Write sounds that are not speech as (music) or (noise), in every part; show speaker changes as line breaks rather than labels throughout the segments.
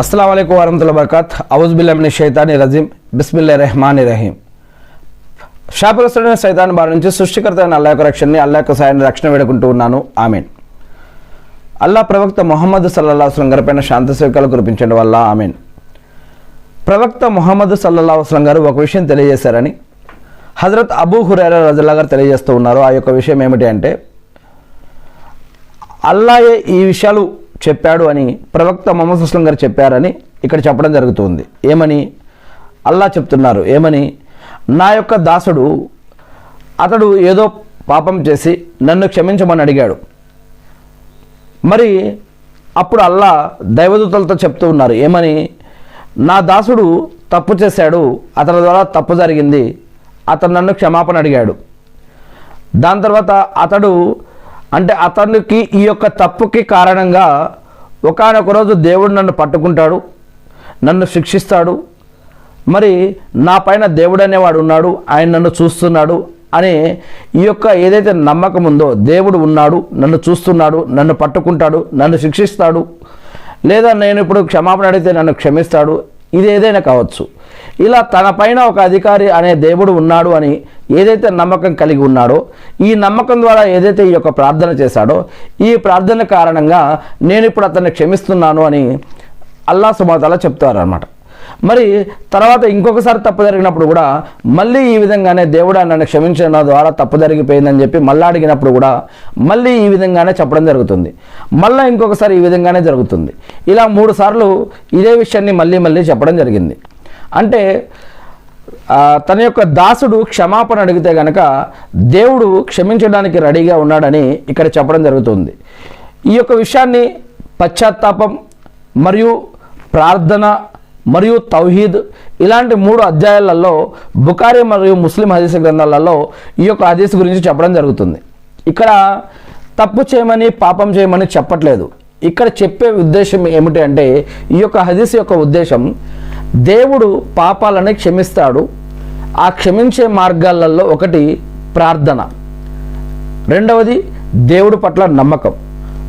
అస్సలం అయికు వరహతుల బర్కత్ అవుజుబిల్లామిని షైతాని రజీం బిస్మిల్లా రెహమాని రహీం షాపురస్తుడైన సైతాన్ బారి నుంచి సృష్టికర్త అయిన అల్లా యొక్క రక్షణని అల్లా యొక్క సాయాన్ని రక్షణ వేడుకుంటూ ఉన్నాను. ఆమెన్. అల్లా ప్రవక్త మొహమ్మద్ సల్లల్లా వస్లం గారిపైన శాంత సేవకాలు కురిపించడం వల్ల ఆమెన్. ప్రవక్త మొహమ్మద్ సల్లల్లా వస్లం గారు ఒక విషయం తెలియజేశారని హజరత్ అబూ హురైరా రజల్లా గారు తెలియజేస్తూ ఉన్నారు. ఆ యొక్క విషయం ఏమిటి అంటే అల్లాయే ఈ విషయాలు చెప్పాడు అని ప్రవక్త మొహమ్మద్ సుస్లం గారు చెప్పారని ఇక్కడ చెప్పడం జరుగుతుంది. ఏమని? అల్లా చెప్తున్నారు. ఏమని? నా యొక్క దాసుడు అతడు ఏదో పాపం చేసి నన్ను క్షమించమని అడిగాడు. మరి అప్పుడు అల్లా దైవదూతలతో చెప్తూ ఉన్నారు. ఏమని? నా దాసుడు తప్పు చేశాడు. అతని ద్వారా తప్పు జరిగింది. అతను నన్ను క్షమాపణ అడిగాడు. దాని తర్వాత అతడు అంటే అతనికి ఈ యొక్క తప్పుకి కారణంగా ఒకానొక రోజు దేవుడు నన్ను పట్టుకుంటాడు నన్ను శిక్షిస్తాడు మరి నా పైన దేవుడు అనేవాడు ఉన్నాడు ఆయన నన్ను చూస్తున్నాడు అనే ఈ యొక్క ఏదైతే నమ్మకం ఉందో దేవుడు ఉన్నాడు నన్ను చూస్తున్నాడు నన్ను పట్టుకుంటాడు నన్ను శిక్షిస్తాడు లేదా నేను ఇప్పుడు క్షమాపణ అడిగితే నన్ను క్షమిస్తాడు ఇది ఏదైనా కావచ్చు. ఇలా తన పైన ఒక అధికారి అనే దేవుడు ఉన్నాడు అని ఏదైతే నమ్మకం కలిగి ఉన్నాడో ఈ నమ్మకం ద్వారా ఏదైతే ఈ యొక్క ప్రార్థన చేశాడో ఈ ప్రార్థన కారణంగా నేను ఇప్పుడు అతన్ని క్షమిస్తున్నాను అని అల్లా సుమాతలా చెప్తారు అనమాట మరి తర్వాత ఇంకొకసారి తప్పు జరిగినప్పుడు కూడా మళ్ళీ ఈ విధంగానే దేవుడు నన్ను క్షమించడం ద్వారా తప్పు జరిగిపోయిందని చెప్పి మళ్ళీ అడిగినప్పుడు కూడా మళ్ళీ ఈ విధంగానే చెప్పడం జరుగుతుంది. మళ్ళీ ఇంకొకసారి ఈ విధంగానే జరుగుతుంది. ఇలా మూడు సార్లు ఇదే విషయాన్ని మళ్ళీ మళ్ళీ చెప్పడం జరిగింది. అంటే తన యొక్క దాసుడు క్షమాపణ అడిగితే గనక దేవుడు క్షమించడానికి రెడీగా ఉన్నాడని ఇక్కడ చెప్పడం జరుగుతుంది. ఈ యొక్క విషయాన్ని పశ్చాత్తాపం మరియు ప్రార్థన మరియు తౌహీద్ ఇలాంటి మూడు అధ్యాయాలలో బుకారి మరియు ముస్లిం హదీస్ గ్రంథాలలో ఈ యొక్క హదీస్ గురించి చెప్పడం జరుగుతుంది. ఇక్కడ తప్పు చేయమని పాపం చేయమని చెప్పట్లేదు. ఇక్కడ చెప్పే ఉద్దేశం ఏమిటి అంటే ఈ యొక్క హదీస్ యొక్క ఉద్దేశం దేవుడు పాపాలని క్షమిస్తాడు. ఆ క్షమించే మార్గాలలో ఒకటి ప్రార్థన. రెండవది దేవుడి పట్ల నమ్మకం.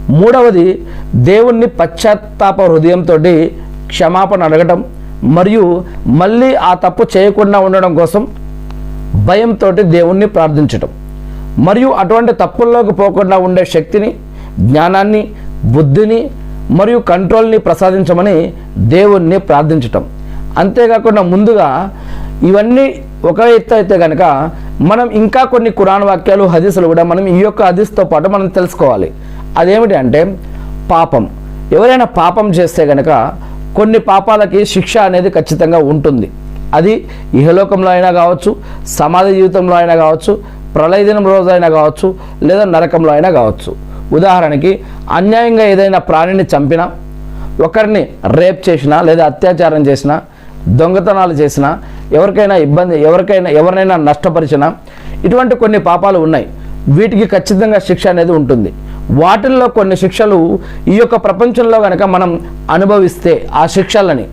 మూడవది దేవుణ్ణి పశ్చాత్తాప హృదయంతో క్షమాపణ అడగటం మరియు మళ్ళీ ఆ తప్పు చేయకుండా ఉండడం కోసం భయంతో దేవుణ్ణి ప్రార్థించటం. మరియు అటువంటి తప్పుల్లోకి పోకుండా ఉండే శక్తిని జ్ఞానాన్ని బుద్ధిని మరియు కంట్రోల్ని ప్రసాదించమని దేవుణ్ణి ప్రార్థించటం. అంతేకాకుండా ముందుగా ఇవన్నీ ఒక ఎత్తు అయితే కనుక మనం ఇంకా కొన్ని కురాన్ వాక్యాలు హదీసులు కూడా మనం ఈ యొక్క హదీస్తో పాటు మనం తెలుసుకోవాలి. అదేమిటి అంటే పాపం. ఎవరైనా పాపం చేస్తే కనుక కొన్ని పాపాలకి శిక్ష అనేది ఖచ్చితంగా ఉంటుంది. అది ఇహలోకంలో అయినా కావచ్చు సమాధి జీవితంలో అయినా కావచ్చు ప్రళయ దినం కావచ్చు లేదా నరకంలో అయినా కావచ్చు. ఉదాహరణకి అన్యాయంగా ఏదైనా ప్రాణిని చంపినా ఒకరిని రేప్ చేసినా లేదా అత్యాచారం చేసినా దొంగతనాలు చేసినా ఎవరికైనా ఇబ్బంది ఎవరికైనా ఎవరినైనా నష్టపరిచిన ఇటువంటి కొన్ని పాపాలు ఉన్నాయి. వీటికి ఖచ్చితంగా శిక్ష అనేది ఉంటుంది. వాటిల్లో కొన్ని శిక్షలు ఈ యొక్క ప్రపంచంలో కనుక మనం అనుభవిస్తే ఆ శిక్షలని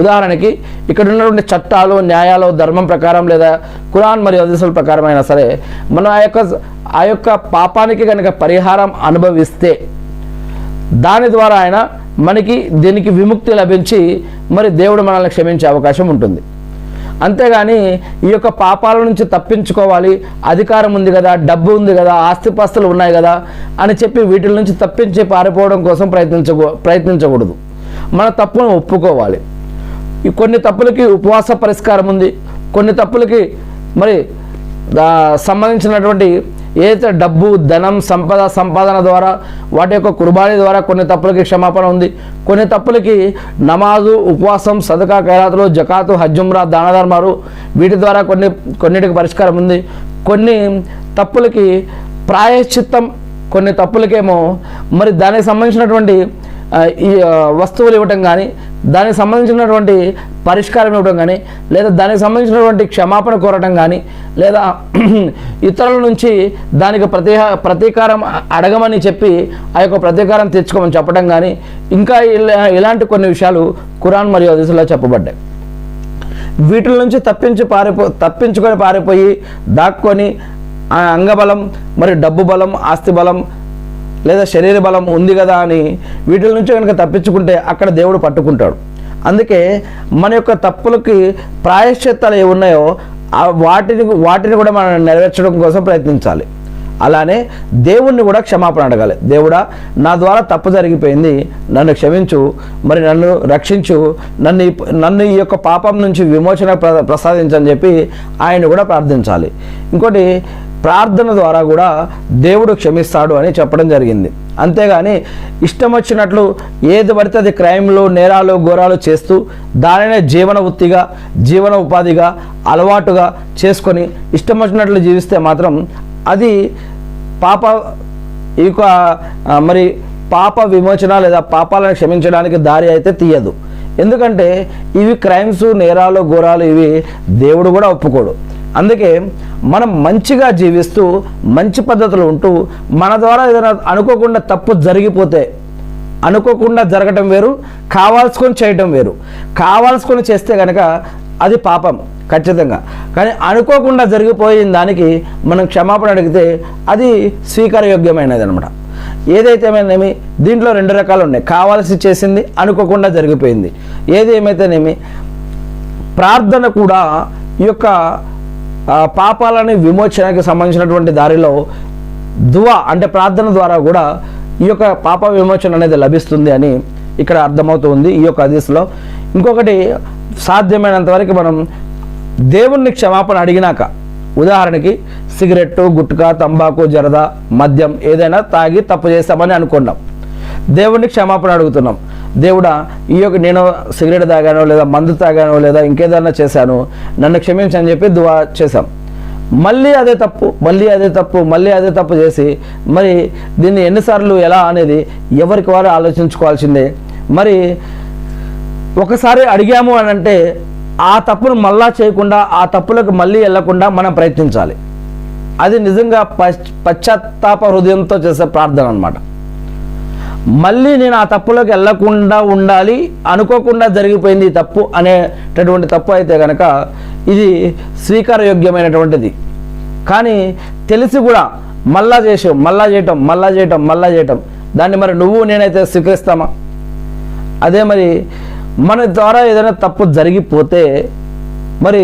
ఉదాహరణకి ఇక్కడ ఉన్నటువంటి చట్టాలు న్యాయాలు ధర్మం ప్రకారం లేదా కురాన్ మరియు హదీసుల ప్రకారం అయినా సరే మనం ఆ యొక్క ఆ యొక్క పాపానికి కనుక పరిహారం అనుభవిస్తే దాని ద్వారా ఆయన మనకి దీనికి విముక్తి లభించి మరి దేవుడు మనల్ని క్షమించే అవకాశం ఉంటుంది. అంతేగాని ఈ యొక్క పాపాల నుంచి తప్పించుకోవాలి. అధికారం ఉంది కదా డబ్బు ఉంది కదా ఆస్తిపాస్తులు ఉన్నాయి కదా అని చెప్పి వీటి నుంచి తప్పించి పారిపోవడం కోసం ప్రయత్నించకూ ప్రయత్నించకూడదు. మన తప్పును ఒప్పుకోవాలి. ఈ కొన్ని తప్పులకి ఉపవాస పరిష్కారం ఉంది. కొన్ని తప్పులకి మరి సంబంధించినటువంటి ఏదైతే డబ్బు ధనం సంపద సంపాదన ద్వారా వాటి యొక్క కుర్బానీ ద్వారా కొన్ని తప్పులకి క్షమాపణ ఉంది. కొన్ని తప్పులకి నమాజు ఉపవాసం సదకా ఖైరాతులు జకాతు హజ్జుమ్రా దాన ధర్మాలు వీటి ద్వారా కొన్ని కొన్నిటికి పరిష్కారం ఉంది. కొన్ని తప్పులకి ప్రాయశ్చిత్తం కొన్ని తప్పులకేమో మరి దానికి సంబంధించినటువంటి ఈ వస్తువులు ఇవ్వటం కానీ దానికి సంబంధించినటువంటి పరిష్కారం ఇవ్వడం కానీ లేదా దానికి సంబంధించినటువంటి క్షమాపణ కోరటం కానీ లేదా (clears throat) ఇతరుల నుంచి దానికి ప్రతి ప్రతీకారం అడగమని చెప్పి ఆ యొక్క ప్రతీకారం తెచ్చుకోమని చెప్పడం కానీ ఇంకా ఇలా ఇలాంటి కొన్ని విషయాలు ఖురాన్ మరియు హదీసులో చెప్పబడ్డాయి. వీటిల నుంచి తప్పించి పారిపో తప్పించుకొని పారిపోయి దాక్కొని ఆ అంగబలం మరి డబ్బు బలం ఆస్తి బలం లేదా శరీర బలం ఉంది కదా అని వీటిల నుంచి కనుక తప్పించుకుంటే అక్కడ దేవుడు పట్టుకుంటాడు. అందుకే మన యొక్క తప్పులకి ప్రాయశ్చిత్తాలు ఏవి ఉన్నాయో వాటిని వాటిని కూడా మనం నెరవేర్చడం కోసం ప్రయత్నించాలి. అలానే దేవుణ్ణి కూడా క్షమాపణ అడగాలి. దేవుడా నా ద్వారా తప్పు జరిగిపోయింది. నన్ను క్షమించు. మరి నన్ను రక్షించు. నన్ను ఈ- నన్ను ఈ యొక్క పాపం నుంచి విమోచన ప్ర ప్రసాదించని చెప్పి ఆయన కూడా ప్రార్థించాలి. ఇంకోటి ప్రార్థన ద్వారా కూడా దేవుడు క్షమిస్తాడు అని చెప్పడం జరిగింది. అంతేగాని ఇష్టం వచ్చినట్లు ఏది పడితే అది క్రైమ్లు నేరాలు ఘోరాలు చేస్తూ దానినే జీవన వృత్తిగా జీవన ఉపాధిగా అలవాటుగా చేసుకొని ఇష్టం వచ్చినట్లు జీవిస్తే మాత్రం అది పాప ఈ యొక్క మరి పాప విమోచన లేదా పాపాలను క్షమించడానికి దారి అయితే తీయదు. ఎందుకంటే ఇవి క్రైమ్స్ నేరాలు ఘోరాలు ఇవి దేవుడు కూడా ఒప్పుకోడు. అందుకే మనం మంచిగా జీవిస్తూ మంచి పద్ధతులు ఉంటూ మన ద్వారా ఏదైనా అనుకోకుండా తప్పు జరిగిపోతే అనుకోకుండా జరగటం వేరు కావాల్సుకొని చేయటం వేరు. కావాల్సుకొని చేస్తే కనుక అది పాపం ఖచ్చితంగా. కానీ అనుకోకుండా జరిగిపోయిన దానికి మనం క్షమాపణ అడిగితే అది స్వీకారయోగ్యమైనది అనమాట ఏదైతే దీంట్లో రెండు రకాలు ఉన్నాయి. కావాల్సి చేసింది అనుకోకుండా జరిగిపోయింది. ఏది ఏమైతేనేమి ప్రార్థన కూడా ఈ యొక్క పాపాలని విమోచనకి సంబంధించినటువంటి దారిలో దువా అంటే ప్రార్థన ద్వారా కూడా ఈ యొక్క పాప విమోచన అనేది లభిస్తుంది అని ఇక్కడ అర్థమవుతుంది ఈ యొక్క హదీస్లో. ఇంకొకటి సాధ్యమైనంత వరకు మనం దేవుణ్ణి క్షమాపణ అడిగినాక ఉదాహరణకి సిగరెట్టు గుట్కా తంబాకు జరద మద్యం ఏదైనా తాగి తప్పు చేస్తామని అనుకున్నాం. దేవుణ్ణి క్షమాపణ అడుగుతున్నాం. దేవుడా ఈ యొక్క నేను సిగరెట్ తాగానో లేదా మందు తాగానో లేదా ఇంకేదైనా చేశాను నన్ను క్షమించని చెప్పి దువా చేశాం. మళ్ళీ అదే తప్పు మళ్ళీ అదే తప్పు మళ్ళీ అదే తప్పు చేసి మరి దీన్ని ఎన్నిసార్లు ఎలా అనేది ఎవరికి వారు ఆలోచించుకోవాల్సిందే. మరి ఒకసారి అడిగాము అని అంటే ఆ తప్పును మళ్ళా చేయకుండా ఆ తప్పులకు మళ్ళీ వెళ్ళకుండా మనం ప్రయత్నించాలి. అది నిజంగా పశ్చాత్తాప హృదయంతో చేసే ప్రార్థన అనమాట మళ్ళీ నేను ఆ తప్పులోకి వెళ్ళకుండా ఉండాలి అనుకోకుండా జరిగిపోయింది తప్పు అనేటటువంటి తప్పు అయితే కనుక ఇది స్వీకారయోగ్యమైనటువంటిది. కానీ తెలిసి కూడా మళ్ళా చేసాం మళ్ళా చేయటం మళ్ళా చేయటం మళ్ళా చేయటం దాన్ని మరి నువ్వు నేనైతే స్వీకరిస్తామా? అదే మరి మన ద్వారా ఏదైనా తప్పు జరిగిపోతే మరి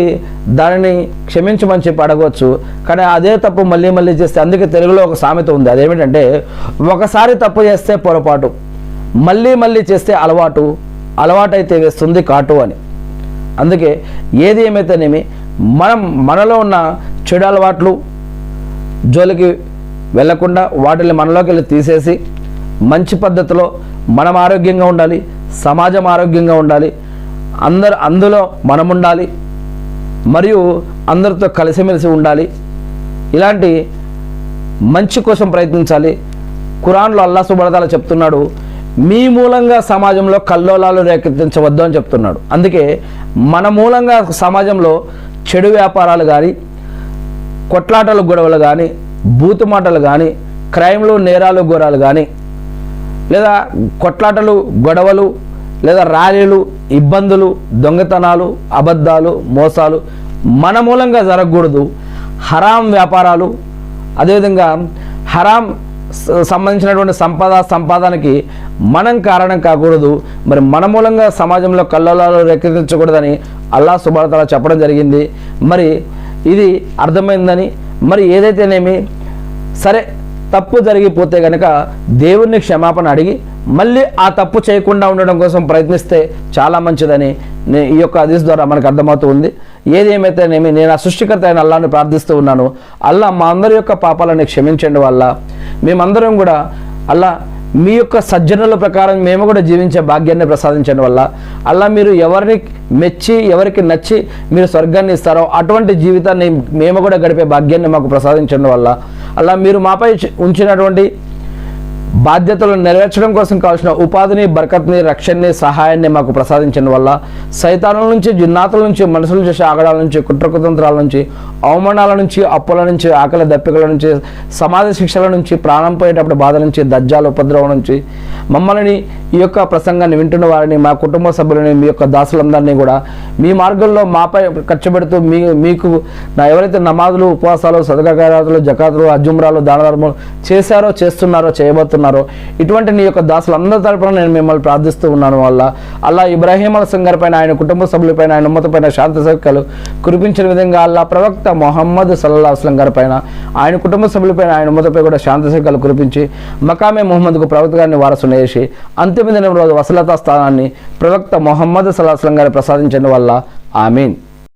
దానిని క్షమించమని చెప్పి అడగవచ్చు. కానీ అదే తప్పు మళ్ళీ మళ్ళీ చేస్తే అందుకే తెలుగులో ఒక సామెత ఉంది. అదేమిటంటే ఒకసారి తప్పు చేస్తే పొరపాటు మళ్ళీ మళ్ళీ చేస్తే అలవాటు అలవాటైతే వేస్తుంది కాటు అని. అందుకే ఏది ఏమైతేనేమి మనం మనలో ఉన్న చెడు అలవాట్లు జోలికి వెళ్ళకుండా వాటిని మనలోకి వెళ్ళి తీసేసి మంచి పద్ధతిలో మనం ఆరోగ్యంగా ఉండాలి సమాజం ఆరోగ్యంగా ఉండాలి అందరు అందులో మనం ఉండాలి మరియు అందరితో కలిసిమెలిసి ఉండాలి. ఇలాంటి మంచి కోసం ప్రయత్నించాలి. ఖురాన్లో అల్లా సుబడతాల చెప్తున్నాడు మీ మూలంగా సమాజంలో కల్లోలాలు రేకెత్తించవద్దు అని చెప్తున్నాడు. అందుకే మన మూలంగా సమాజంలో చెడు వ్యాపారాలు కానీ కొట్లాటలు గొడవలు కానీ బూతు మాటలు కానీ క్రైమ్లు నేరాలు ఘోరాలు కానీ లేదా కొట్లాటలు గొడవలు లేదా ర్యాలీలు ఇబ్బందులు దొంగతనాలు అబద్ధాలు మోసాలు మన మూలంగా జరగకూడదు. హరాం వ్యాపారాలు అదేవిధంగా హరాం సంబంధించినటువంటి సంపద సంపాదనకి మనం కారణం కాకూడదు. మరి మన మూలంగా సమాజంలో కల్లోలాలు రేకెత్తించకూడదని అల్లా సుబారతల చెప్పడం జరిగింది. మరి ఇది అర్థమైందని మరి ఏదైతేనేమి సరే తప్పు జరిగిపోతే కనుక దేవుణ్ణి క్షమాపణ అడిగి మళ్ళీ ఆ తప్పు చేయకుండా ఉండడం కోసం ప్రయత్నిస్తే చాలా మంచిదని నే- ఈ యొక్క హదీస్ ద్వారా మనకు అర్థమవుతూ ఉంది. ఏదేమైతేనేమి నేను ఆ సృష్టికర్త అయిన అల్లాని ప్రార్థిస్తూ ఉన్నాను. అల్లా మా అందరి యొక్క పాపాలని క్షమించండి వల్ల. మేమందరం కూడా అల్లా మీ యొక్క సజ్జనుల ప్రకారం మేము కూడా జీవించే భాగ్యాన్ని ప్రసాదించడం వల్ల. అలా మీరు ఎవరిని మెచ్చి ఎవరికి నచ్చి మీరు స్వర్గాన్ని ఇస్తారో అటువంటి జీవితాన్ని మేము కూడా గడిపే భాగ్యాన్ని మాకు ప్రసాదించడం వల్ల. అలా మీరు మాపై ఉంచినటువంటి బాధ్యతలను నెరవేర్చడం కోసం కావాల్సిన ఉపాధిని బరకత్ని రక్షణని సహాయాన్ని మాకు ప్రసాదించడం వల్ల సైతానుల నుంచి జిన్నాతుల నుంచి మనుషులు చేసే ఆగడాల నుంచి కుట్రకుతంత్రాల నుంచి అవమానాల నుంచి అప్పుల నుంచి ఆకలి దప్పికల నుంచి సమాజ శిక్షల నుంచి ప్రాణం పోయేటప్పుడు బాధ నుంచి దజ్జాల ఉపద్రవం నుంచి మమ్మల్ని ఈ యొక్క ప్రసంగాన్ని వింటున్న వారిని మా కుటుంబ సభ్యులని మీ యొక్క దాసులందరినీ కూడా మీ మార్గంలో మాపై ఖర్చు పెడుతూ మీ మీకు నా ఎవరైతే నమాజులు ఉపవాసాలు సదకారాలు జకాతులు అజుమ్రాలు దాన ధర్మాలు చేశారో చేస్తున్నారో చేయబోతున్నారో ఇటువంటి నీ యొక్క దాసులందరి తరపున నేను మిమ్మల్ని ప్రార్థిస్తూ ఉన్నాను వల్ల అల్లా ఇబ్రాహీం అలసం పైన ఆయన కుటుంబ సభ్యులపైన ఆయన ఉమ్మతపైన శాంతి సౌఖ్యాలు కురిపించిన విధంగా అలా ప్రవక్త మొహమ్మద్ సల్లా అస్లం గారి పైన ఆయన కుటుంబ సభ్యులపైన ఆయన ఉమ్మతపై కూడా శాంతి సౌఖ్యాలు కురిపించి మకామే మొహమ్మద్కు ప్రవక్త గారిని వారసును వేసి అంతిమ దినం రోజు వసలతా స్థానాన్ని ప్రవక్త మొహమ్మద్ సల్లాహం గారి ప్రసాదించడం వల్ల ఆమీన్.